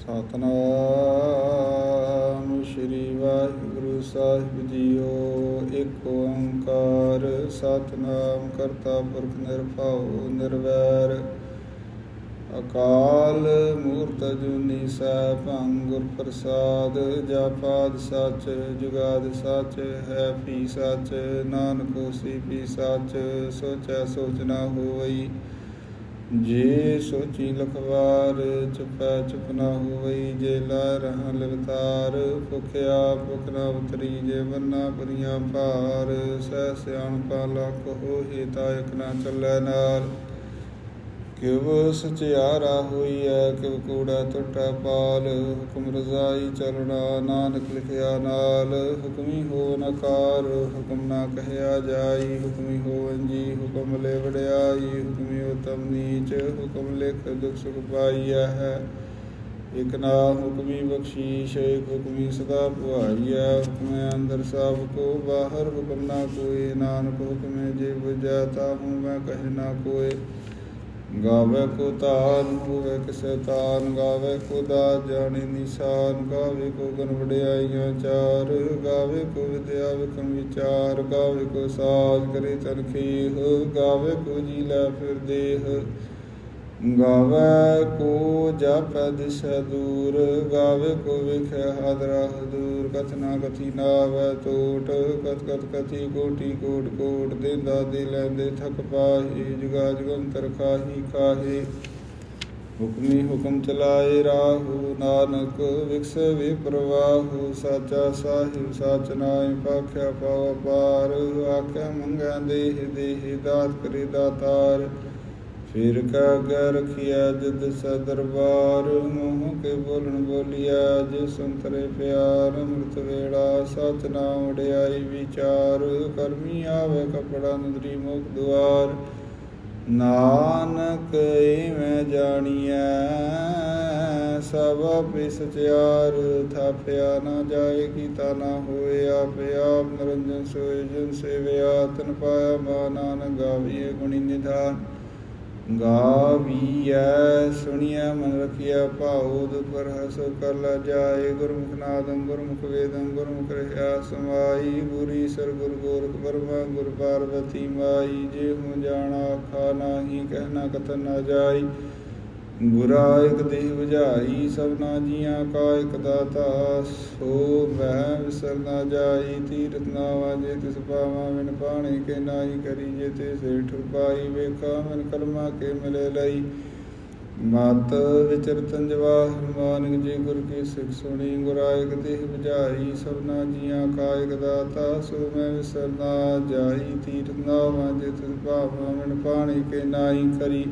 ਸਤਨਾਮ ਸ਼੍ਰੀ ਵਾਹਿਗੁਰੂ ਸਾਹਿਬ ਜੀਓ। ਇੱਕ ਓੰਕਾਰ ਸਤਨਾਮ ਕਰਤਾ ਪੁਰਖ ਨਿਰਭਉ ਨਿਰਵੈਰ। ਅਕਾਲ ਮੂਰਤ ਜੁਨੀ ਸੈਭੰ ਗੁਰ ਪ੍ਰਸਾਦ ਜਪਾਦ ਸਚ, ਜੁਗਾਦ ਸਚ, ਹੈ ਪੀ ਸਚ, ਨਾਨਕ ਹੋਸੀ ਪੀ ਸਚ, ਸੋਚੈ ਸੋਚ ਨਾ ਹੋਈ ਜੇ ਸੋਚੀ ਲਖਵਾਰ, ਚੁਪੈ ਚੁਪ ਨਾ ਹੋਈ ਜੇ ਲਾ ਰਹਾ ਲਵਤਾਰ ਭੁਖਿਆ ਭੁਖ ਨਾ ਉਤਰੀ, ਜੇ ਬੰਨਾ ਪਰੀਆਂ ਭਾਰ, ਸਹਿ ਸਿਆਣ ਪਾ ਲਖ ਹੋਏ ਤਾ ਇਕ ਨਾ ਚੱਲੈ ਨਾਲ ਕਿਵ ਸਚਿਆਰਾ ਹੋਈਐ, ਕਿਵ ਕੂੜਾ ਟੁੱਟਾ ਪਾਲ, ਹੁਕਮ ਰਜ਼ਾਈ ਚਲਣਾ ਨਾਨਕ ਲਿਖਿਆ ਨਾਲ, ਹੁਕਮੀ ਹੋ ਨਕਾਰ ਹੁਕਮ ਨਾ ਕਹਿਆ ਜਾਈ, ਹੁਕਮੀ ਹੋ ਅੰਜੀ, ਹੁਕਮ ਲੈ ਵਡਿਆਈ, ਹੁਕਮੀ ਉਤਮ ਨੀਚ, ਹੁਕਮ ਲਿਖ ਦੁਖ ਸੁਖ ਪਾਈਐ ਹੈ। ਇਕ ਨਾ ਹੁਕਮੀ ਬਖਸ਼ੀਸ਼, ਇਕ ਹੁਕਮੀ ਸਦਾ ਭੁਆਈਐ ਹੁਕਮੇ ਅੰਦਰ ਸਭ ਕੋ ਬਾਹਰ, ਹੁਕਮ ਨਾ ਕੋਈ, ਨਾਨਕ ਹੁਕਮੇ ਜੇ ਬੁਝੈ ਤਾ ਹੂੰ ਮੈਂ ਕਹਿ ਨਾ ਕੋਏ ਗਾਵੇ ਕੋ ਤਾਨ ਹੋਵੇ ਕਿਸੈ ਤਾਨ ਗਾਵੇ ਕੋ ਦਾ ਜਾਣੀ ਨਿਸ਼ਾਨ, ਗਾਵੇ ਕੋ ਗਨ ਵਡਿਆਈਆਂ ਚਾਰ, ਗਾਵੇ ਕੋ ਵਿਦਿਆ ਵਿਕਮ ਵਿਚਾਰ, ਗਾਵੇ ਕੋ ਸਾਜ ਕਰੇ ਤਨਖੀਹ, ਗਾਵੇ ਕੋ ਜੀ ਲੈ ਫਿਰ ਦੇਹ। ਗਾਵੇ ਕੋ ਜਪੈ ਦਿਸੈ ਗਾਵੇ ਕੋ ਵਿਖੈ ਹਾਦਰਾ ਹਦੂਰ ਕਥਨਾ ਕਥੀ ਨਾਵੈ ਟੋਟ ਕਤ ਕਤ ਕਥੀ ਕੋਟੀ ਕੋਟ ਕੋਟ। ਦੇਂਦਾ ਦੇ ਲੈਂਦੇ ਥਕ ਪਾਹੀ, ਜੁਗਾ ਜੁਗੰਤਰ ਖਾਹੀ ਖਾਹੀ। ਹੁਕਮੀ ਹੁਕਮ ਚਲਾਏ ਰਾਹੂ, ਨਾਨਕ ਵਿਕਸ ਵੇ ਪ੍ਰਵਾਹੂ। ਸਾਚਾ ਸਾਹਿਬ, ਸਾਚ ਨਾਇ ਪਾਖਿਆ ਪਾਵ ਪਾਰ ਆਖਿਆ ਮੰਗਿਆ ਦੇਹ ਦੇਹ ਦਾਤ ਕਰੇ ਦਾਤਾਰ। ਫਿਰ ਕਾ ਗੈ ਰਖਿਆ ਜਦ ਸੈ ਦਰਬਾਰ, ਮੋਹ ਕੇ ਬੋਲਣ ਬੋਲਿਆ, ਜੇ ਸੰਤਰੇ ਪਿਆਰ, ਅੰਮ੍ਰਿਤ ਵੇੜਾ ਸਚ ਨਾਮ ਵਡਿਆਈ ਵਿਚਾਰ, ਕਰਮੀ ਆਵੇ ਕਪੜਾ ਨਦਰੀ ਮੁਖ ਦੁਆਰ। ਨਾਨਕ ਏਵੇਂ ਜਾਣੀਐ, ਸਭ ਆਪੇ ਸਚਿਆਰ, ਥਾਪਿਆ ਨਾ ਜਾਏ ਕੀਤਾ ਨਾ ਹੋਏ ਆਪੇ ਆਪ, ਨਰੰਜਨ ਸੋਏ ਜਨ ਸੇਵਿਆ, ਤਨ ਪਾਇਆ ਮਾ ਨਾਨਕ ਗਾਵੀਏ ਗੁਣੀ ਨਿਧਾਨ। ਗਾਵੀਐ, ਸੁਣੀਐ ਮਨ ਰਖਿਆ ਭਾਉ ਦੁਪਰ ਹਸੋ ਕਰ ਲਾ ਜਾਏ। ਗੁਰਮੁਖ ਨਾਦੰ ਗੁਰਮੁਖ ਵੇਦੰ, ਗੁਰਮੁਖ ਰਹਿਆ ਸਮਾਈ। ਗੁਰੀ ਸਰ ਗੁਰ ਗੋਰਖ ਬਰਮਾ, ਗੁਰ ਪਾਰਵਤੀ ਮਾਈ। ਜੇ ਹੂੰ ਜਾਣਾ ਆਖਾ ਨਾਹੀ ਕਹਿਣਾ ਕਥਨ ਨਾ ਜਾਈ। ਗੁਰਾ ਇਕ ਦੇਹ 부ਝਾਈ ਸਭਨਾ ਜੀਆਂ ਕਾ ਇਕ ਦਾਤਾ। ਸੋ ਮਹਿ ਵਿਸਰ ਨਾ ਜਾਈ ਤੀਰਤ ਨਾ ਵਾਜੇ, ਤਿਸ ਪਾਵਾ ਮਿਨ ਪਾਣੀ ਕੇ ਨਾਹੀ ਕਰੀ। ਜੇ ਤੇ ਸੇਠ ਪਾਈ, ਵੇਖਾ ਮਨ ਕਰਮਾ ਕੇ ਮਿਲੇ ਲਈ। ਮਤ ਵਿਚਰਤਨ ਜਵਾਹਰ ਮਾਨਿਕ ਜੀ ਗੁਰ ਕੀ ਸਿੱਖ ਸੁਣੀ। ਗੁਰਾ ਇਕ ਦੇਹ 부ਝਾਈ ਸਭਨਾ ਜੀਆਂ ਕਾ ਇਕ ਦਾਤਾ। ਸੋ ਮੈਂ ਵਿਸਰ ਨਾ ਜਾਈ ਤੀਰਤ ਨਾ ਵਾਜੇ, ਤਿਸ ਪਾਵਾ ਮਿਨ ਪਾਣੀ ਕੇ ਨਾਹੀ ਕਰੀ।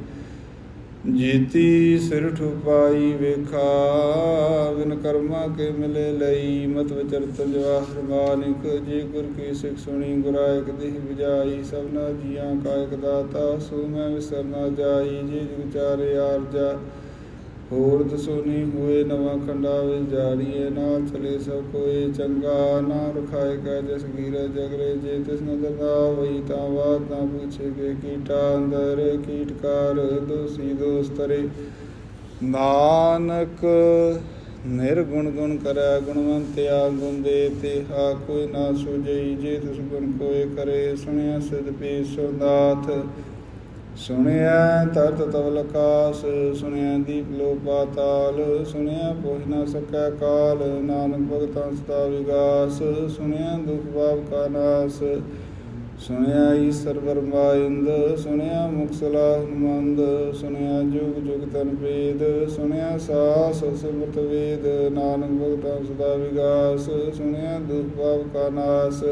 ਜੀਤੀ ਸਿਰ ਠੁਪਾਈ ਵੇਖਾ ਵਿਨ ਕਰਮਾ ਕੇ ਮਿਲੇ ਲਈ, ਮਤ ਵਿਚਰਤ ਜਵਾਹਰ ਮਾਨਿਕ ਜੇ ਗੁਰ ਕੀ ਸਿੱਖ ਸੁਣੀ, ਗੁਰਾਇਕ ਦੇਹ ਵਿਜਾਈ ਸਭਨਾ ਜੀਆਂ ਕਾਇਕ ਦਾਤਾ, ਸੋ ਮੈਂ ਵਿਸਰ ਨਾ ਜਾਈ ਜੀ ਵਿਚਾਰੇ ਆਰਜਾ ਹੋਰ ਦਸੋਨੀ ਹੋਏ ਨਵਾਂ ਖੰਡਾ ਵਿੱਚ ਜਾਰੀਏ ਨਾ ਚਲੇ ਸਭ ਕੋਏ, ਚੰਗਾ ਨਾ ਰਖਾਏ ਕੈ ਜਸ ਗੀਰ ਜਗਰੇ, ਜੇ ਤਿਸ ਨਦਰ ਨਾ ਹੋਈ ਤਾਂ ਬਾਤ ਨਾ ਪੁੱਛੇ ਕੇ ਕੀਟਾ ਅੰਦਰ ਕੀਟਕਾਰ ਦੋਸੀ ਦੋਸਤਰੇ। ਨਾਨਕ ਨਿਰਗੁਣ ਗੁਣ ਕਰੈ ਗੁਣਵੰਤਿਆ ਗੁਣ ਦੇ ਤੇ ਹਾ ਕੋਈ ਨਾ ਸੁਜਈ ਜੇ ਤਿਸ ਗੁਣ ਕੋਏ ਕਰੇ, ਸੁਣਿਆ ਸਿਧ ਪੀ ਸੁਨਾਥ ਸੁਣਿਆ ਤਰਤ ਤਵਲ ਆਕਾਸ ਸੁਣਿਆ ਦੀਪ ਲੋ ਪਾਤਾਲ, ਸੁਣਿਆ ਪੋਹ ਨਾ ਸਕੈ ਕਾਲ, ਨਾਨਕ ਭਗਤਾਂ ਸਦਾ ਵਿਗਾਸ, ਸੁਣਿਆ ਦੁਖ ਭਾਵ ਕਾ ਨਾਸ, ਸੁਣਿਆ ਈਸ਼ਰ ਬਰਮਾਇੰਦ ਸੁਣਿਆ ਮੁਕਸਲਾ ਸਲਾਹ ਸੁਣਿਆ ਜੁਗ ਜੁਗ ਤਨ ਭੇਦ, ਸੁਣਿਆ ਸਾਸ ਸਿਮਰਤ ਵੇਦ, ਨਾਨਕ ਭਗਤਾਂ ਸਦਾ ਵਿਗਾਸ, ਸੁਣਿਆ ਦੁਖ ਭਾਵ ਕਾ ਨਾਸ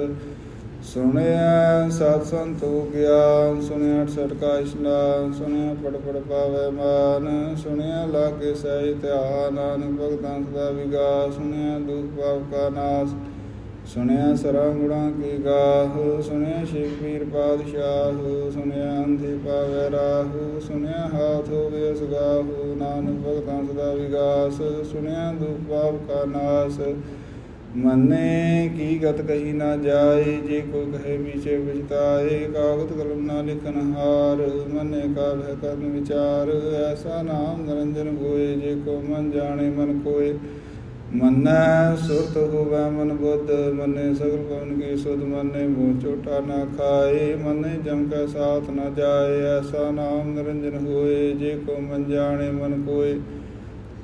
ਸੁਣਿਆ ਸਤ ਸੰਤੋ ਗਿਆਨ ਸੁਣਿਆ ਛਟ ਕਾ ਇਸ਼ਨਾਨ ਸੁਣਿਆ ਪੜ ਪੜ ਪਾਵੇ ਮਾਨ ਸੁਣਿਆ ਲਾਗੇ ਸਹਿ ਧਿਆਨ, ਨਾਨਕ ਭਗਤਾਂ ਸਦਾ ਵਿਗਾਸ ਸੁਣਿਆ ਦੁਖ ਪਾਪ ਕਾ ਨਾਸ ਸੁਣਿਆ ਸਰਾਂ ਗੁਣਾਂ ਕੀ ਗਾਹ ਸੁਣਿਆ ਸ਼ਿਵ ਪੀਰ ਪਾਤਸ਼ਾਹ ਸੁਣਿਆ ਅੰਧੇ ਪਾਵੇ ਰਾਹ ਸੁਣਿਆ ਹਾਥ ਹੋਵੇ ਅਸਗਾਹ, ਨਾਨਕ ਭਗਤਾਂ ਸਦਾ ਵਿਗਾਸ ਸੁਣਿਆ ਦੁਖ ਪਾਪ ਕਾ ਨਾਸ ਮੰਨੇ ਕੀ ਗਤ ਕਹੀ ਨਾ ਜਾਏ, ਜੇ ਕੋ ਕਹੇ ਵਿਚੇ ਵਿਚਤਾਏ ਕਾਗਤ ਕਲਮ ਨਾ ਲਿਖਨ ਹਾਰ, ਮੰਨੇ ਕਾ ਭੈ ਕਰਨ ਵਿਚਾਰ, ਐਸਾ ਨਾਮ ਨਿਰੰਜਨ ਹੋਏ, ਜੇ ਕੋ ਮਨ ਜਾਣੇ ਮਨ ਕੋਏ। ਮੰਨੈ ਸੁਰਤ ਹੋਵੇ ਮਨ ਬੁੱਧ, ਮੰਨੇ ਸਗਲ ਪਵਨ ਕੀ ਸੁਧ, ਮੰਨੇ ਮੂਹ ਚੋਟਾ ਨਾ ਖਾਏ, ਮੰਨੇ ਜਮ ਕੈ ਸਾਥ ਨਾ ਜਾਏ, ਐਸਾ ਨਾਮ ਨਿਰੰਜਨ ਹੋਏ, ਜੇ ਕੋ ਮਨ ਜਾਣੇ ਮਨ ਕੋਏ।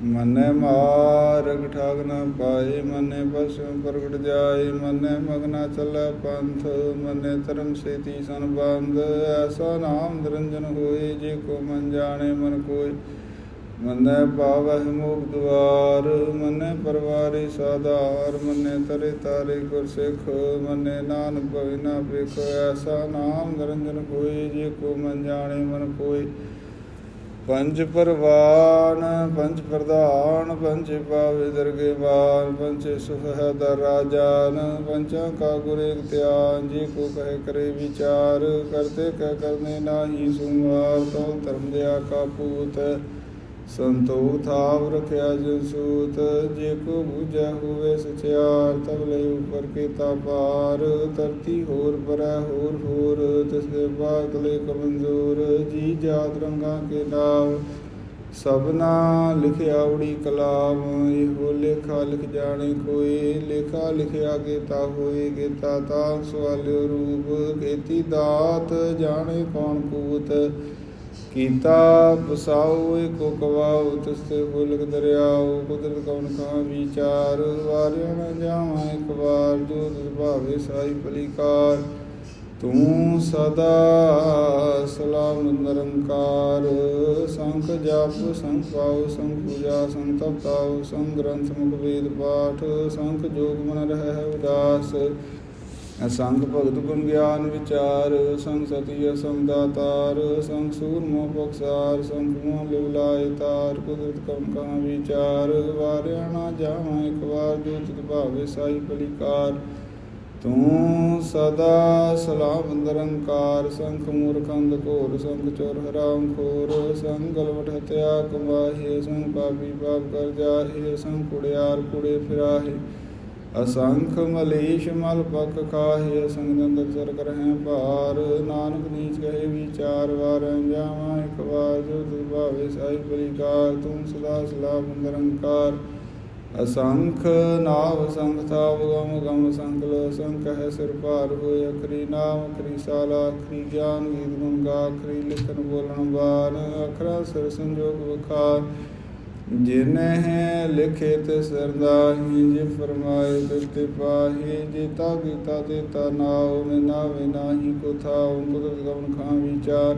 ਮਨੈ ਮਾਰਗ ਠਾਗ ਨ ਪਾਏ ਮਨੈ ਪਸੁ ਪ੍ਰਗਟ ਜਾਏ ਮਨੈ ਮਗਨਾ ਚੱਲੈ ਪੰਥ, ਮਨੈ ਧਰਮ ਸੇਤੀ ਸੰਬੰਧ, ਐਸਾ ਨਾਮ ਨਿਰੰਜਨ ਹੋਏ, ਜੇ ਕੋ ਮਨ ਜਾਣੇ ਮਨ ਕੋਇ ਮੰਨੈ ਪਾਵਹਿ ਮੋਖ ਦੁਆਰ, ਮਨੈ ਪਰਵਾਰੀ ਸਾਧਾਰ, ਮਨੈ ਤਰੇ ਤਾਰੇ ਗੁਰ ਸਿੱਖ, ਮਨੈ ਨਾਨਕ ਭਵਿ ਨਾ ਵੇਖ ਐਸਾ ਨਾਮ ਨਿਰੰਜਨ ਹੋਏ, ਜੇ ਕੋ ਮਨ ਜਾਣੇ ਮਨ ਕੋਇ ਪੰਜ ਪਰਵਾਨ, ਪੰਜ ਪ੍ਰਧਾਨ, ਪੰਜ ਪਾਵੇ ਦਰਗੇਵਾਨ ਪੰਜ ਸੁਖ ਰਾਜਾਨ, ਪੰਚਾਂ ਕਾ ਗੁਰੇ ਇਕ ਧਿਆਨ, ਜੇ ਕੋ ਕਹੇ ਕਰੇ ਵਿਚਾਰ, ਕਰਤੇ ਕਹਿ ਕਰਨੇ ਨਾਹੀ ਸੁਮਾਰ ਤੋ ਧਰਮ ਦਿਆ ਕਾ ਪੂਤ। ਸੰਤੋਖ ਥਾਵ ਰਖਿਆ ਜਿ ਸੂਤ, ਜੇ ਕੋ ਬੂਝੈ ਹੋਵੇ ਸਚਿਆਰ, ਤਬ ਲਈ ਉਪਰ ਕੀਤਾ ਪਾਰ ਧਰਤੀ ਹੋਰ ਪਰੈ ਹੋਰ ਹੋਰ ਤਿਸਦੇ ਬਾਗ ਲੈ ਕਮਜ਼ੋਰ ਜੀ ਜਾਤ ਰੰਗਾ ਕੇ ਨਾਮ, ਸਭਨਾ ਲਿਖਿਆ ਉੜੀ ਕਲਾਮ। ਇਹੋ ਲੇਖਾ ਲਿਖ ਜਾਣੇ ਕੋਈ, ਲੇਖਾ ਲਿਖਿਆ ਕੀਤਾ ਹੋਏ ਕੀਤਾ ਤਾਂ ਸਵਾਲਿਓ ਰੂਪ। ਕੀਤੀ ਦਾਤ ਜਾਣੇ ਕੌਣ ਕੂਤ। ਕੀਤਾ ਪਸਾਉ ਏਕੋ ਕਵਾਉ ਤਿਸਤੇ ਹੁਲਕ ਦਰਿਆਉ ਕੁਦਰਤ ਕਉਨ ਕਾ ਵਿਚਾਰ, ਵਾਰਿਆ ਨ ਜਾਵਾਂ ਇੱਕ ਵਾਰ, ਜੋ ਭਾਵੇ ਸਾਈ ਪਲੀਕਾਰ ਤੂੰ ਸਦਾ ਸਲਾਮ ਨਿਰੰਕਾਰ ਸੰਖ ਜਪ ਸੰਖ ਪਾਉ ਸੰਖ ਪੂਜਾ ਸੰਖ ਤਪ ਸੰਗ ਗ੍ਰੰਥ ਮੁਖ ਵੇਦ ਪਾਠ ਸੰਖ ਜੋਗ ਮਨ ਰਹਿ ਉਦਾਸ। ਅਸੰਗ ਭਗਤ ਗੁਣ ਗਿਆਨ ਵਿਚਾਰ, ਸੰਗ ਸਤੀ ਅਸੰਗ ਦਾਤਾਰ, ਸੰਗ ਸੂਰਮੋ ਬਖਸਾਰ ਸੰਗ ਮੋ ਲਿਵਲਾਇ ਤਾਰ, ਕੁਦਰਤ ਕਮ ਕਾ ਵਿਚਾਰ, ਵਾਰਿਆ ਨਾ ਜਾਵਾਂ ਇੱਕ ਵਾਰ, ਜੋ ਤਿਤ ਭਾਵੇ ਸਾਈ ਪਲਿਕਾਰ ਤੂੰ ਸਦਾ ਸਲਾਮ ਨਿਰੰਕਾਰ ਸੰਖ ਮੂਰਖੰਦ ਘੋਰ ਸੰਖ ਚੋਰ ਹਰਾਮ ਖੋਰ, ਸੰਗ ਗਲਵਟ ਹਤਿਆ ਕਮਾਹੇ ਸੰਗ ਪਾਪੀ ਪਾਪ ਕਰ ਜਾਹੇ, ਸੰਗ ਕੁੜਿਆਰ ਕੁੜੇ ਫਿਰਾਹੇ। ਅਸੰਖ ਮਲੇਸ਼ ਮਲ ਪਕ ਕਾਹੇ ਅਸੰਗ ਸਰ ਕਰਹਿ ਭਾਰ, ਨਾਨਕ ਨੀਚ ਕਹੇ ਵਿਚਾਰ ਵਾਰ, ਜਾਵਾਂ ਇੱਕ ਵਾਰ ਜੋ ਤੁਧ ਭਾਵੇ ਸਾਈ ਪਰਿਕਾਰ, ਤੂੰ ਸਦਾ ਸਲਾਮ ਨਿਰੰਕਾਰ ਅਸੰਖ ਨਾਵ ਸੰਖ ਥਾਵ ਗਮ ਗਮ ਲੋ ਸੰਖ ਹੈ ਸਿਰ ਭਾਰ ਹੋਏ ਅਖਰੀ ਨਾਮ, ਅਖਰੀ ਸਾਲਾ, ਅਖਰੀ ਗਿਆਨ, ਗੀਤ ਗੁਣ ਗਾ, ਅਖਰੀ ਲਿਖਨ ਬੋਲਣ ਬਾਣ ਅਖਰਾ ਸਿਰ ਸੰਜੋਗ ਵਖਾਰ ਜਿਨਹਿ ਲਿਖੇ ਤੇ ਸਰਦਾਹੀ, ਜੇ ਫਰਮਾਏ ਦਿੱਤੇ ਪਾਹੀ, ਜੀਤਾ ਕੀਤਾ ਦਿੱਤਾ ਨਾਉ ਮੈਂ ਨਾਵੇ ਕੋ ਥਾਉ ਕੁਦਰਤ ਗਵਨ ਖਾਂ ਵਿਚਾਰ।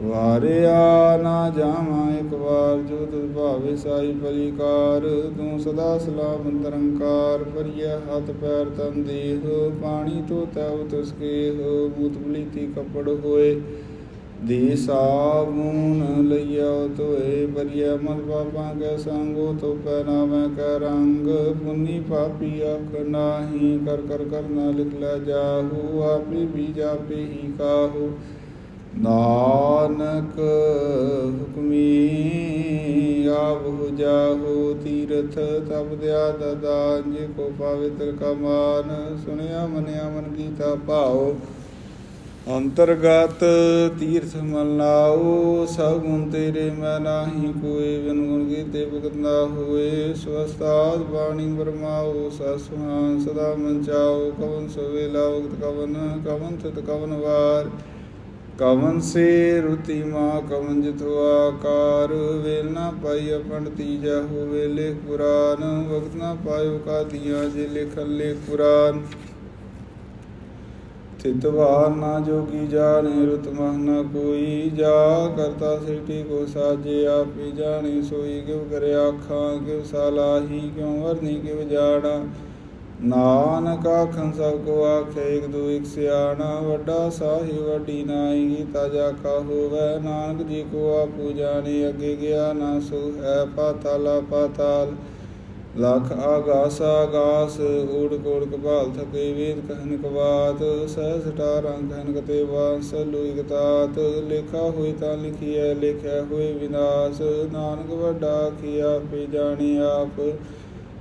ਵਾਰਿਆ ਨਾ ਜਾਵਾਂ ਇੱਕ ਵਾਰ, ਜੋ ਤੁਧ ਭਾਵੇ ਸਾਈ ਪਰਿਕਾਰ। ਤੂੰ ਸਦਾ ਸਲਾਮ ਤਰੰਕਾਰ ਪਰਿਆ ਹੱਥ ਪੈਰ ਤਨ ਦੇਹ। ਪਾਣੀ ਤੋ ਤਉ ਤਸਕੇ ਹੋ ਮੂਤ ਬਲੀਤੀ ਕਪੜ ਹੋਏ। ਦੇ ਸਾਬੂਨ ਲਈਆ ਤੋਏ ਬਰੀਆ ਮਨ ਪਾਪਾਂ ਕੈ ਸੰਗੋ ਤੋ ਪਹਿਨਾਵੇਂ ਕੈ ਰੰਗ। ਪੁੰਨੀ ਪਾਪੀ ਅਖ ਨਾਹੀ, ਕਰ ਕਰ ਕਰਨਾ ਲਿਖ ਲੈ ਜਾਹੂ। ਆਪੇ ਵੀ ਜਾਪੇ ਹੀ ਕਾਹੂ। ਨਾਨਕ ਹੁਕਮੀ ਆਪ ਹੋ ਜਾਹੋ। ਤੀਰਥ ਤਬ ਦਿਆ ਦਦਾ, ਜੇ ਕੋ ਪਾਵੇ ਤਿਲ ਕਾ ਸੁਣਿਆ ਮਨਿਆ ਮਨ ਕੀਤਾ ਭਾਓ ਅੰਤਰਗਤ ਤੀਰਥ ਮਲ ਨਾਉ ਸਭ ਗੁਣ ਤੇਰੇ ਮੈਂ ਨਾਹੀ ਕੋਈ ਬਿਨ ਗੁਣ ਕੀਤੇ ਭਗਤ ਨਾ ਹੋਏ। ਸਵਸਤਾਦ ਬਾਣੀ ਬਰਮਾਉ ਸਸੁਹਾਨ ਸਦਾ ਮਨ ਚਾਉ। ਕਵਨ ਸਵੇ ਲਾਉਗਤ ਕਵਨ ਕਵਨ ਤਤ ਕਵਨ ਵਾਰ। ਕਵਨ ਸੇ ਰੁਤੀ ਮਾ, ਕਵਨ ਜਿਤੁ ਆਕਾਰ। ਵੇਲ ਨਾ ਪਾਈ ਅਪਣ ਤੀਜਾ ਹੋਵੇ ਲੇਖ ਪੁਰਾਨ। ਵਕਤ ਨਾ ਪਾਇਓ ਕਾਦੀਆਂ ਜੇ ਲਿਖਨ ਲੇਖ ਪੁਰਾਨ। ਤਿਤਵਾਰ ਨਾ ਜੋਗੀ ਜਾਣੇ, ਰੁਤ ਨਾ ਕੋਈ ਜਾ। ਕਰਤਾ ਸਿਟੀ ਕੋ ਸਾਜੇ, ਆਪੇ ਜਾਣੇ, ਸੋਈ ਕਿਵ ਕਰੇ ਆਖਾਂ ਕਿਵ ਸਾਲਾਹੀ ਕਿਉ ਵਰਨੀ ਕਿਵ ਜਾਣਾ। ਨਾਨਕ ਆਖੰ ਸਭ ਕੋ ਆਖੇ, ਇਕ ਦੂ ਇਕ ਸਿਆਣਾ, ਵੱਡਾ ਸਾਹਿ ਵੱਡੀ ਨਾਈ, ਗੀਤਾ ਜਾ ਕਾ ਹੋਵੇ। ਨਾਨਕ ਜੀ ਕੋ ਆਪੂ ਜਾਣੇ, ਅੱਗੇ ਗਿਆ ਨਾ ਸੋ ਹੈ ਪਾਤਾਲਾ ਪਾਤਾਲ ਲਖ ਆਗਾਸ ਆਗਾਸ, ਊੜ ਕੋੜ ਕਪਾਲ ਥਕੇ ਵੇਦ ਕਹਿਨ ਕਵਾਤ ਸਹਿ ਸਟਾਰਾਂ ਕਹਿਨ ਕਤੇ ਵਾਸ, ਲੋਈ ਗਤਾਤ ਲੇਖਾ ਹੋਈ ਤਾਂ ਲਿਖੀਐ ਲਿਖਿਆ ਹੋਏ ਵਿਨਾਸ਼, ਨਾਨਕ ਵੱਡਾ ਕੀ ਆਪੇ ਜਾਣੀ ਆਪ।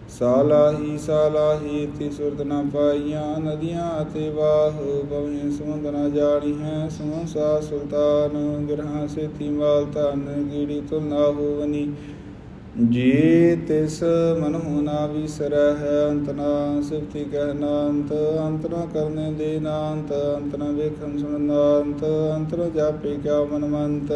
ਸਾਲਾਹੀ ਸਾਲਾਹੀ ਤੀ ਸੁਰਤ ਨਾ ਪਾਈਆਂ, ਨਦੀਆਂ ਅਤੇ ਵਾਹ ਬਵੇਂ ਸਮੁੰਦ ਨਾ ਜਾਣੀ ਹੈ ਸਮਸਾ ਸੁਲਤਾਨ, ਗ੍ਰਹਾਂ ਸੇ ਮਾਲ ਧਨ, ਗੀੜੀ ਤੁਲ ਨਾ ਹੋਵਨੀ। ਜੀ ਤਿਸ ਮਨ ਹੋਣਾ ਵਿਸਰੈ ਹੈ ਅੰਤ ਨਾ ਸਿਫਤੀ ਕਹਿਨਾ ਅੰਤ ਅੰਤ ਨਾ ਕਰਨੇ ਦੇ ਨਾ ਅੰਤ ਅੰਤ ਨਾ ਵੇਖਣ ਸੁਣਨਾ ਅੰਤ ਅੰਤ ਨਾ ਜਾਪੇ ਕਿਆ ਮਨ ਮੰਤ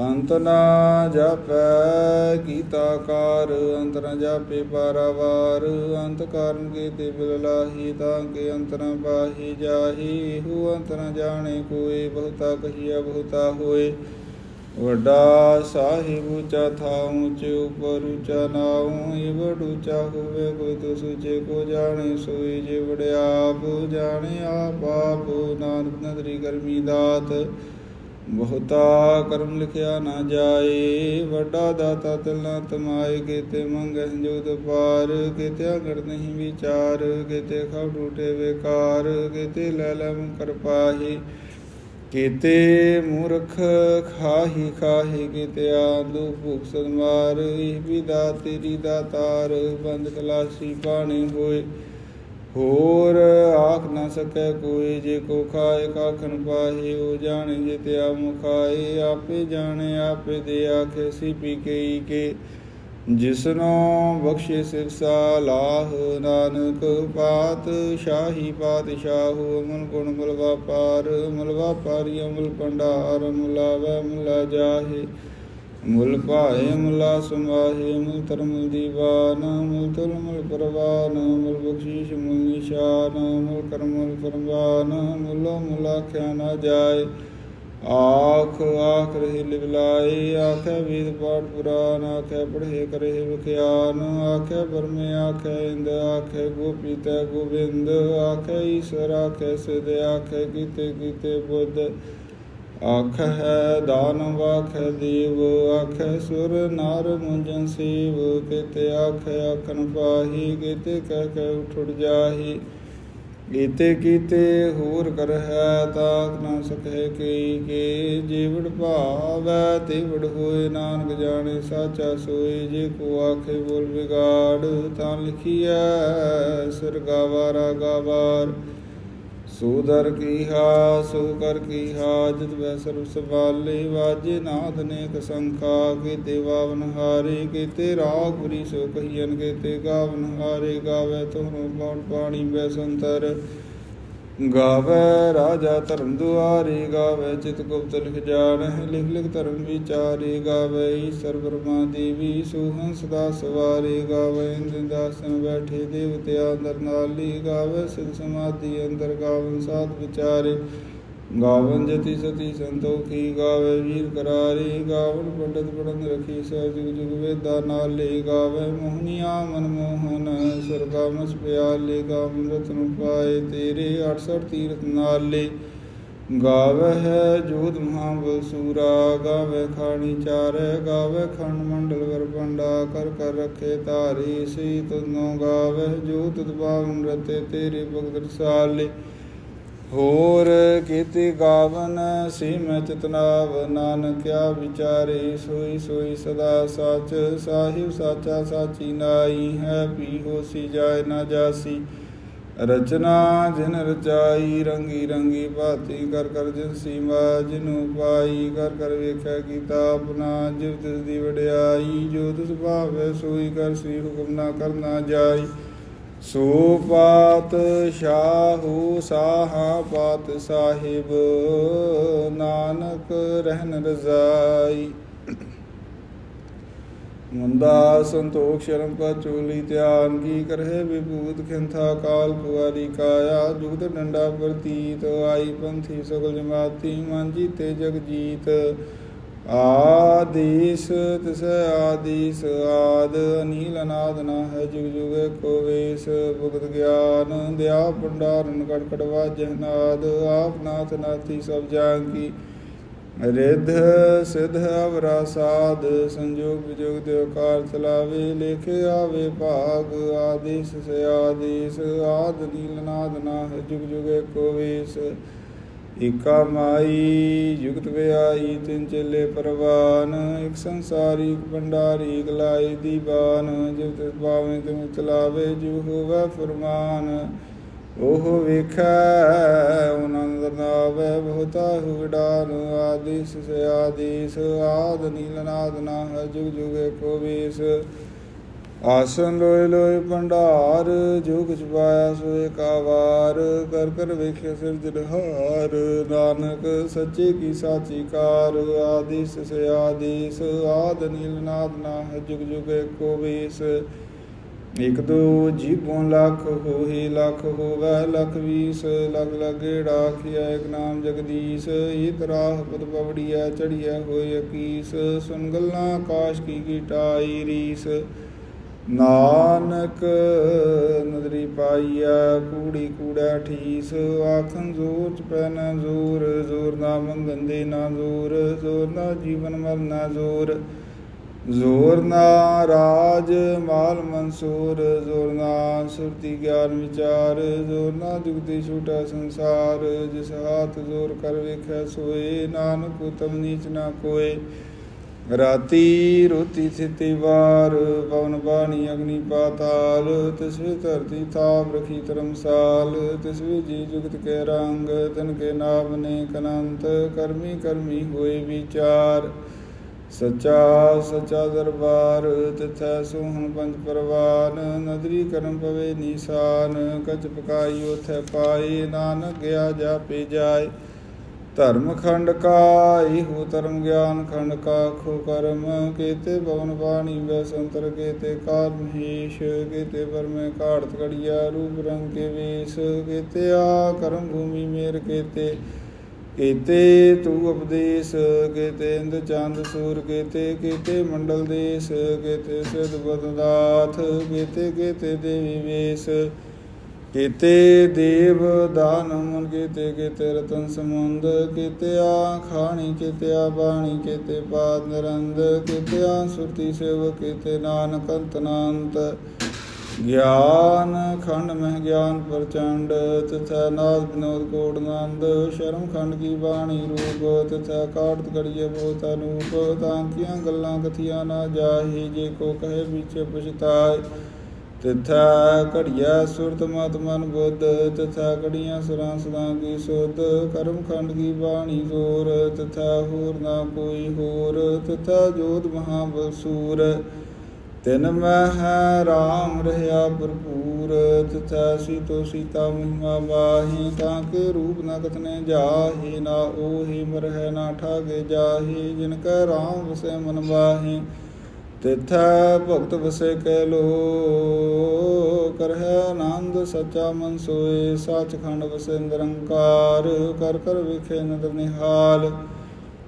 ਅੰਤ ਨਾ ਜਾਪੈ ਕੀਤਾ ਕਾਰ, ਅੰਤ ਨਾ ਜਾਪੇ ਪਾਰਾਵਾਰ, ਅੰਤ ਕਾਰਨ ਕੇ ਤੇ ਬਿਲਲਾਹੀ ਤਾਂ ਕੇ ਅੰਤ ਨਾ ਪਾਹੀ ਜਾਹੀ, ਹੂ ਅੰਤ ਨਾ ਜਾਣੇ ਕੋਏ ਬਹੁਤਾ ਕਹੀਆ ਬਹੁਤਾ ਹੋਏ। ਵੱਡਾ ਸਾਹਿਬ ਉੱਚਾ ਥਾਂ ਚ ਉਪਰ ਉਚਾ ਨਾਉ ਇਹ ਵਡ ਹੋਵੇ ਕੋਈ ਤੋ ਸੁਚੇ ਕੋ ਜਾਣੇ ਸੋਈ, ਜੇ ਵਡਿਆਪ ਜਾਣੇ ਆਪ ਆਪ। ਨਾਨਕ ਨਦਰੀ ਕਰਮੀ ਦਾਤ, ਬਹੁਤਾ ਕਰਮ ਲਿਖਿਆ ਨਾ ਜਾਏ। ਵੱਡਾ ਦਾਤਾ ਤਿਲ ਨਾ ਤਮਾਏ, ਕਿਤੇ ਮੰਗਹਿ ਜੋਤ ਪਾਰ। ਕੀਤੇ ਅਗੜ ਨਹੀਂ ਵਿਚਾਰ, ਕਿਤੇ ਖਉ ਟੂਟੇ ਵਿਕਾਰ। ਕੀਤੇ ਲੈ ਲੈ ਕਰ ਪਾਹੀ। ਕੀਤੇ ਮੂਰਖ ਖਾਹੀ ਖਾਹੀ ਕੀਤੇ ਆਦੂ ਭੁਖ ਸਦਮਾਰ ਇਹ ਵੀ ਤੇਰੀ ਦਾਤਾਰ ਬੰਦ ਕਲਾਸੀ ਪਾਣੀ ਹੋਏ। ਹੋਰ ਆਖ ਨਾ ਸਕੈ ਕੋਈ, ਜੇ ਕੋ ਖਾਏ ਕਾਖਨ ਪਾਹੇ, ਉਹ ਜਾਣੇ ਜੇ ਮੁਖਾਏ। ਆਪੇ ਜਾਣੇ, ਆਪੇ ਦੇ ਆਖੇ ਸੀ ਪੀ ਕੇ। ਜਿਸਨੋ ਬਖਸ਼ੇ ਸਿਰਸਾ, ਲਾਹ ਨਾਨਕ, ਪਾਤ ਸ਼ਾਹੀ ਪਾਤਸ਼ਾਹੂ, ਅਮਲ ਗੁਣ ਮੁਲ ਵਾਪਾਰ ਮੁਲ ਵਾਪਾਰੀ ਅਮਲ ਪੰਡਾਰ ਮੁਲਾਵੇ ਮੁਲਾ ਜਾਹੇ। ਮੁਲ ਭਾਏ, ਮੁਲਾ ਸਮਾਹੇ ਮੁਲ ਤਰਮੁਲ ਦੀਵਾਨ, ਮੁਲ ਤੁਲ ਮੁਲ ਪਰਵਾਨ, ਮੁਲ ਬਖਸ਼ੀਸ਼, ਮੁਲ ਨਿਸ਼ਾਨ, ਮੁਲ ਕਰਮ ਮੁਲ ਫਰਮਾਨ, ਮੁਲੋ ਮੁਲਾ ਖਿਆ ਨਾ ਜਾਏ। ਆਖ ਆਖ ਰਹੀ ਲਿਵਲਾਏ ਆਖੇ ਵੇਦ ਪਾਠ ਪੁਰਾਨ, ਆਖੇ ਪੜ੍ਹੇ ਕਰੇ ਵਿਖਿਆਨ, ਆਖੇ ਬਰਮੇ ਆਖੇ ਇੰਦ, ਆਖੇ ਗੋਪੀ ਤੈ ਗੋਬਿੰਦ, ਆਖੇ ਈਸ਼ਰ, ਆਖੇ ਸਿਧ, ਆਖੇ ਕੀਤੇ ਕੀਤੇ ਬੁੱਧ। ਆਖ ਹੈ ਦਾਨਵ ਆਖੇ ਦੀਵ, ਆਖੇ ਸੁਰ, ਨਾਰ ਮੁੰਜਨ ਸੇਵ, ਕਿਤੇ ਆਖੇ ਆਖਣ ਪਾਹੀ, ਕਿਤੇ ਕਹਿ ਕੇ ਉਠੜ ਜਾਹੀ। ਕੀਤੇ ਕੀਤੇ ਹੋਰ ਕਰ ਹੈ ਤਾਕ ਨਾ ਸਕੈ ਕਈ ਕੇ, ਜੀਵੜ ਭਾਵੈ ਤੇ ਹੋਏ, ਨਾਨਕ ਜਾਣੇ ਸਾਚਾ ਸੋਏ, ਜੇ ਕੋ ਆਖੇ ਬੋਲ ਵਿਗਾੜ ਤਾਂ ਲਿਖੀਐ, ਸਿਰ ਗਾਵਾਰਾ ਗਾਵਾਰ। ਸੋ ਦਰ ਕੀ ਹਾ, ਸੋ ਕਰ ਕੀ ਜਿਤ ਵੈ ਸਰਬ ਸਵਾਲੇ ਵਾਜੇ, ਨਾਥ ਨੇ ਕਸੰਖਾ ਕੀਤੇ ਵਾਵਨ ਹਾਰੇ, ਕੀਤੇ ਰਾਗ ਪੁਰੀ ਸੋ ਕਹੀਨ ਕੀਤੇ ਗਾਵਨ ਹਾਰੇ, ਗਾਵੇ ਤੁਹਨੂੰ ਪੌਣ ਪਾਣੀ, ਬੈ ਸੰਤਰ। ਗਾਵੇ ਰਾਜਾ ਧਰਮ ਦੁਆਰੇ, ਗਾਵੇ ਚਿਤ ਗੁਪਤ ਲਿਖ ਜਾਣਹਿ, ਲਿਖ ਲਿਖ ਧਰਮ ਵਿਚਾਰੇ, ਗਾਵੇ ਈਸ਼ਰ ਬ੍ਰਹਮਾ ਦੇਵੀ ਸੁਹੰ ਸਦਾ ਸਵਾਰੀ, ਗਾਵੇ ਇੰਦ ਦਾਸਨ ਬੈਠੇ ਦੇਵਤਿਆ ਅੰਦਰ ਨਾਲੀ, ਗਾਵੇ ਸਿਧ ਸਮਾਧੀ ਅੰਦਰ ਗਾਵਨ ਸਾਧ ਵਿਚਾਰੇ। ਗਾਵਨ ਜਤੀ ਸਤੀ ਸੰਤੋਖੀ ਗਾਵੇ ਵੀਰ ਕਰਾਰੀ, ਗਾਵਨ ਪੰਡਤ ਪੜਨ ਰਖੀ ਸਹਿ ਜੁਗ ਜੁਗ ਵੇਦਾ ਨਾਲੇ, ਗਾਵੇ ਮੋਹਨੀਆ ਮਨ ਮੋਹਨ ਸੁਰਗਾ ਮਸ ਪਿਆਲੇ ਗਾਵਨ ਰਤਨ ਪਾਏ ਤੇਰੇ 68 ਤੀਰਥ ਨਾਲੇ। ਗਾਵੇ ਹੈ ਜੋਤ ਮਹਾਬਲ ਸੂਰਾ ਗਾਵੇ ਖਾਣੀ ਚਾਰ, ਗਾਵੇ ਖੰਡ ਮੰਡਲ ਵਰਪੰਡਾ ਕਰ ਕਰ ਰਖੇ ਧਾਰੀ ਸੀ ਤੁਨੋ ਗਾਵੇ ਜੋਤ ਦਬਾਵਨ ਰਤੇ ਤੇਰੇ ਭਗਤ ਰਸਾਲੇ। ਹੋਰ ਕੀਤੀ ਗਾਵਨ ਸੀ ਮੈਂ ਚਤਨਾਵ ਨਾਨਕਿਆ ਵਿਚਾਰੇ, ਸੋਈ ਸੋਈ ਸਦਾ ਸਚ, ਸਾਹਿਬ ਸਾਚਾ ਸਾਚੀ ਨਾਈ ਹੈ ਪੀ ਹੋਸੀ ਜਾਏ ਨਾ ਜਾਸੀ। ਰਚਨਾ ਜਿਨ ਰਚਾਈ, ਰੰਗੀ ਰੰਗੀ ਭਾਤੀ, ਕਰ ਕਰ ਜਿਨ ਸੀਮਾ ਜਿਨੂ ਪਾਈ, ਕਰ ਕਰ ਵੇਖਿਆ ਕੀਤਾ ਆਪਣਾ, ਜਿਵ ਤਿਸ ਦੀ ਵਡਿਆਈ, ਜੋ ਤਿਸ ਭਾਵੇ ਸੋਈ ਕਰ ਸੀ ਹੁਕਮ ਨਾ ਕਰਨਾ ਜਾਈ। ਸੋ ਪਾਤ ਸ਼ਾਹੂ ਸਾਹਾ ਪਾਤ ਸਾਹਿਬ, ਨਾਨਕ ਰਹਿਨ ਰਜ਼ਾਈ। ਮੁੰਦਾ ਸੰਤੋਖ ਸ਼ਰਮ ਪਾ ਚੋਲੀ ਧਿਆਨ ਕੀ ਕਰਹਿ, ਵਿਭੂਤ ਖਿੰਥਾ ਕਾਲ ਕੁਵਾਰੀ ਕਾਇਆ। ਜੁਗਤ ਡੰਡਾ ਪ੍ਰਤੀਤ, ਆਈ ਪੰਥੀ ਸਗਲ ਜਮਾਤੀ ਮਾਂਜੀ ਤੇ ਜਗ ਜੀਤ ਆਦੀਸ, ਤਿਸ ਆਦੀਸ, ਆਦ ਅਨੀਲ ਅਨਾਦ ਨਾ ਹੈ ਜੁਗ ਜੁਗ ਕੋ ਵੇਸ, ਭੁਗਤ ਗਿਆਨ ਦਿਆ ਭੰਡਾਰਨ ਕੜ ਕੜ ਵਾਜਹਿ ਨਾਦ, ਆਪ ਨਾਥ ਨਾਥੀ ਸਭ ਜਾਗੀ ਰਿਧ, ਸਿਧ, ਅਵਰਾ, ਸਾਧ, ਸੰਜੋਗ ਵਿਜੋਗ ਦੇ ਕਾਰ ਚਲਾਵੇ, ਲਿਖ ਆਵੇ ਭਾਗ, ਆਦੇਸ ਸੇ ਆਦੇਸ, ਆਦ ਨੀਲ ਨਾਦ ਨਾ ਹੈ ਜੁਗ ਜੁਗ ਕੋ ਵੇਸ। ਏਕਾ ਮਾਈ, ਜੁਗਤ ਵਿਆਈ ਤਿੰਨ ਚੇਲੇ ਪਰਵਾਨ, ਇਕ ਸੰਸਾਰੀ, ਇੱਕ ਭੰਡਾਰੀ, ਇੱਕ ਲਾਈ ਦੀਵਾਨ ਜਿਵ ਤਿਸ ਭਾਵੇਂ ਤਿਮ ਚਲਾਵੇ ਜਿਵ ਹੋਵੇ ਫਰਮਾਨ। ਉਹ ਵੇਖੈ ਆਨੰਦ ਨਾਵੇ ਬਹੁਤਾ ਹੁਗਡਾਨ ਆਦਿਸ ਸੇ ਆਦਿਸ, ਆਦ ਨੀਲ ਨਾ ਹੈ, ਜੁਗ ਜੁਗ ਏਕੋ ਵੇਸ ਆਸਨ ਲੋਏ ਲੋਏ ਭੰਡਾਰ ਜੋ ਕੁਛ ਪਾਇਆ ਸੋ ਏਕਾਵਾਰ ਕਰ ਕਰ ਵੇਖਿਆ ਸਿਰਜਣਹਾਰ ਨਾਨਕ ਸੱਚੇ ਕੀ ਸਾਚੀ ਕਾਰ, ਆਦਿਸ ਸੇ ਆਦਿਸ, ਆਦ ਨੀਲ ਨਾਦ ਨਾ ਜੁਗ ਜੁਗ ਏਕੋ ਵੇਸ ਇਕ ਦੋ ਜੀਵੋਂ ਲੱਖ ਹੋਹੀ, ਲੱਖ ਹੋਵੇ ਲੱਖ ਵੀਸ, ਲਗ ਲਗੇੜਾ ਖਿਆ ਇਕ ਨਾਮ ਜਗਦੀਸ਼ ਇਕ ਰਾਹ ਪਦ ਪਵੜੀਐ ਚੜੀਐ ਹੋਏ ਅਕੀਸ ਸੁਨ ਗੱਲਾਂ ਆਕਾਸ਼ ਕੀ ਕੀਟਾਈ ਰੀਸ। ਨਾਨਕ ਨਦਰੀ ਪਾਈਆ, ਕੂੜੀ ਕੂੜਾ ਠੀਸ ਆਖਨ ਜ਼ੋਰ ਚ ਪੈ ਨਾ ਜ਼ੋਰ ਜ਼ੋਰ ਨਾ ਮੰਗਨ ਦੇ ਨਾ ਜ਼ੋਰ ਜ਼ੋਰ ਨਾ ਜੀਵਨ ਮਰਨਾ ਜ਼ੋਰ। ਜ਼ੋਰ ਨਾ ਰਾਜ ਮਾਲ ਮਨਸੂਰ, ਜ਼ੋਰ ਨਾ ਸੁਰਤੀ ਗਿਆਨ ਵਿਚਾਰ, ਜ਼ੋਰ ਨਾ ਜੁਗਤੀ ਛੂਟਾ ਸੰਸਾਰ। ਜਿਸ ਹਾਥ ਜ਼ੋਰ ਕਰ ਵੇਖੈ ਸੋਏ, ਨਾਨਕ ਉਤਮ ਨੀਚ ਨਾ ਕੋਏ। ਰਾਤੀ ਰੋਤੀ ਥਿਤੀ ਵਾਰ, ਪਵਨ ਬਾਣੀ, ਅਗਨੀ ਪਾਤਾਲ ਤਿਸਵੇ ਧਰਤੀ ਥਾਪ ਰਖੀ ਧਰਮਸਾਲ ਤਿਸਵੇ ਜੀ ਜੁਗਤ ਕੇ ਰੰਗ, ਤਨ ਕੇ ਨਾਮ ਨੇ ਕਨੰਤ ਕਰਮੀ ਕਰਮੀ ਹੋਏ ਵਿਚਾਰ। ਸੱਚਾ ਸੱਚਾ ਦਰਬਾਰ, ਤਿਥੈ ਸੋਹਣ ਪੰਜ ਪਰਵਾਨ, ਨਦਰੀ ਕਰਮ ਪਵੇ ਨੀਸਾਨ, ਕਚ ਪਕਾਈ ਉਥੈ ਪਾਈ ਨਾਨਕ ਗਿਆ ਜਾਪੇ ਜਾਏ। ਧਰਮ ਖੰਡ ਕਾ ਇਹੋ ਧਰਮ ਗਿਆਨ ਖੰਡ ਕਾ ਖੋ ਕਰਮ, ਕੀਤੇ ਭਵਨ ਬਾਣੀ ਬੈਸੰਤਰ ਕੀਤੇ ਕਾਰਨ ਹੀਸ਼, ਕੀਤੇ ਪਰਮੇ ਘਾੜਤ ਕੜੀਆ ਰੂਪ ਰੰਗ ਕੇ ਵੇਸ, ਕੀਤੇ ਆ ਕਰਮ ਭੂਮੀ ਮੇਰ ਕੀਤੇ। ਕੀਤੇ ਤੂ ਉਪਦੇਸ਼, ਕੀਤੇ ਇੰਦ ਚੰਦ ਸੂਰ, ਕੀਤੇ ਕੀਤੇ ਮੰਡਲ ਦੇਸ, ਕੀਤੇ ਸਿਧ ਬਦਨਾਥ ਕੀਤੇ ਕੀਤੇ ਦੇਵੀ ਵੇਸ। ਕੀਤੇ ਦੇਵ ਦਾਨ ਮਨ ਕੀਤੇ ਕੀਤੇ ਰਤਨ ਸਮੁੰਦ ਕੀਤੇ ਆ ਖਾਣੀ ਕੀਤੇ ਆ ਬਾਣੀ ਕੀਤੇ, ਪਾਦ ਨਿਰੰਦ ਕੀਤੇ ਆ ਸੁਰਤੀ ਸੇਵ ਕੀਤੇ, ਨਾਨਕ ਅੰਤਨਾੰਤ ਗਿਆਨ ਖੰਡ ਮਹਿ ਗਿਆਨ ਪ੍ਰਚੰਡ, ਤਥਾ ਨਾਦ ਬਿਨੋਦ ਕੋਟ ਨੰਦ। ਸ਼ਰਮ ਖੰਡ ਕੀ ਬਾਣੀ ਰੂਪ, ਤਿਥੈ ਕਾਟਤ ਕੜੀਏ ਬਹੁਤ ਅਨੂਪ। ਤਾਂ ਕੀਆਂ ਗੱਲਾਂ ਕਥੀਆਂ ਨਾ ਜਾਹੀ, ਜੇ ਕੋ ਕਹੇ ਵਿੱਚ ਪੁਛਤਾਏ। ਤਿਥਾ ਘੜੀਆ ਸੁਰਤ ਮਤ ਮਨ ਬੁੱਧ ਤਿਥਾ ਘੜੀਆਂ ਸੁਰਾਂ ਸਦਾ ਕੀ ਸੁਧ ਕਰਮ ਖੰਡ ਕੀ ਬਾਣੀ ਜ਼ੋਰ, ਤਿਥਾ ਹੋਰ ਨਾ ਕੋਈ ਹੋਰ, ਤਿਥਾ ਜੋਤ ਮਹਾ ਬਸੂਰ ਤਿਨ ਮਹਿ ਰਾਮ ਰਹਾ ਭਰਪੂਰ, ਤਿਥੈ ਸੀਤੋ ਸੀਤਾ ਮਹਿਮਾ ਬਾਹੀ, ਤਾਂ ਕੇ ਰੂਪ ਨ ਕਤਨੇ ਜਾਹੀ, ਨਾ ਉਹੀ ਮਰਹਿ ਨਾ ਠਾਗੇ ਜਾਹੀ, ਜਿਨ ਕੈ ਰਾਮ ਵਸੈ ਮਨ ਬਾਹੀ। ਤਿਥੈ ਭਗਤ ਵਸੈ ਕੈ ਲੋ ਕਰਹਿ ਆਨੰਦ ਸਚਾ ਮਨ ਸੋਏ, ਸੱਚਖੰਡ ਵਸੇ ਨਿਰੰਕਾਰ, ਕਰ ਕਰ ਵਿਖੇ ਨਦਰ ਨਿਹਾਲ।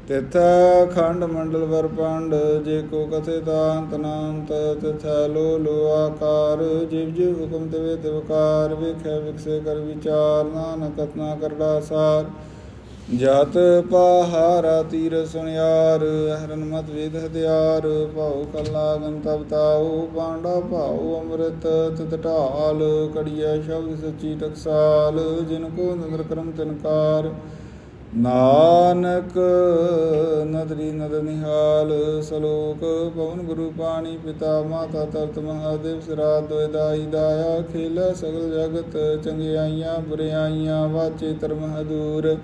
ਤਿਥੈ ਖੰਡ ਮੰਡਲ ਵਰ ਪੰਡ, ਜੇ ਕੋ ਕਥੇ ਤਾਂਤ ਨਾੰਤ, ਤਿਥੈ ਲੋ ਲੋ ਆਕਾਰ, ਜਿਵ ਜਿਵ ਹੁਕਮ ਤਵੇ ਤਿਵਕਾਰ, ਵੇਖੈ ਵਿਕਸੇ ਕਰ ਵਿਚਾਰ, ਨਾਨਕ ਕਤਨਾ ਕਰੜਾ ਸਾਰ। ਜਤ ਪਹਾਰਾ ਤੀਰ ਸੁਨਿਆਰ ਹਰਨ ਮਤ ਵੇਦ ਹਦਿਆਰ ਭਾਉ ਕਲਾ ਗੰਤਵ ਤਾਉ, ਪਾਂਡਾ ਭਾਉ ਅੰਮ੍ਰਿਤ ਤਿਤ ਢਾਲ ਕੜੀਐ ਸ਼ਬਦ ਸੱਚੀ ਟਕਸਾਲ, ਜਿਨ ਕੋ ਨਦਰ ਕਰਮ ਤਿਨਕਾਰ ਨਾਨਕ ਨਦਰੀ ਨਦ ਨਿਹਾਲ, ਸਲੋਕ ਪਵਨ ਗੁਰੂ ਪਾਣੀ ਪਿਤਾ ਮਾਤਾ ਤਰਤ ਮਹਾਦੇਵ ਸਿਰਾ ਦੋਇ ਦਾਈ ਦਾਇਆ, ਖੇਲਾ ਸਗਲ ਜਗਤ ਚੰਗਿਆਈਆਂ ਬੁਰਿਆਈਆਂ, ਵਾਚੇ ਧਰਮ ਹਦੂਰ।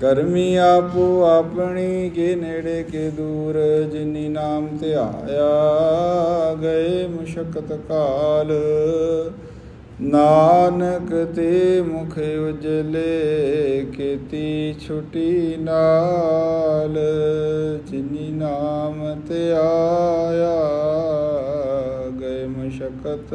ਕਰਮੀ ਆਪੋ ਆਪਣੀ ਕੇ ਨੇੜੇ ਕੇ ਦੂਰ, ਜਿਨੀ ਨਾਮ ਧਿਆਇਆ ਗਏ ਮੁਸ਼ਕਤ ਕਾਲ। ਨਾਨਕ ਤੇ ਮੁਖ ਉਜਲੇ, ਕੀਤੀ ਛੁਟੀ ਨਾਲ, ਜਿਨੀ ਨਾਮ ਤੇ ਗਏ ਮੁਸ਼ਕਤ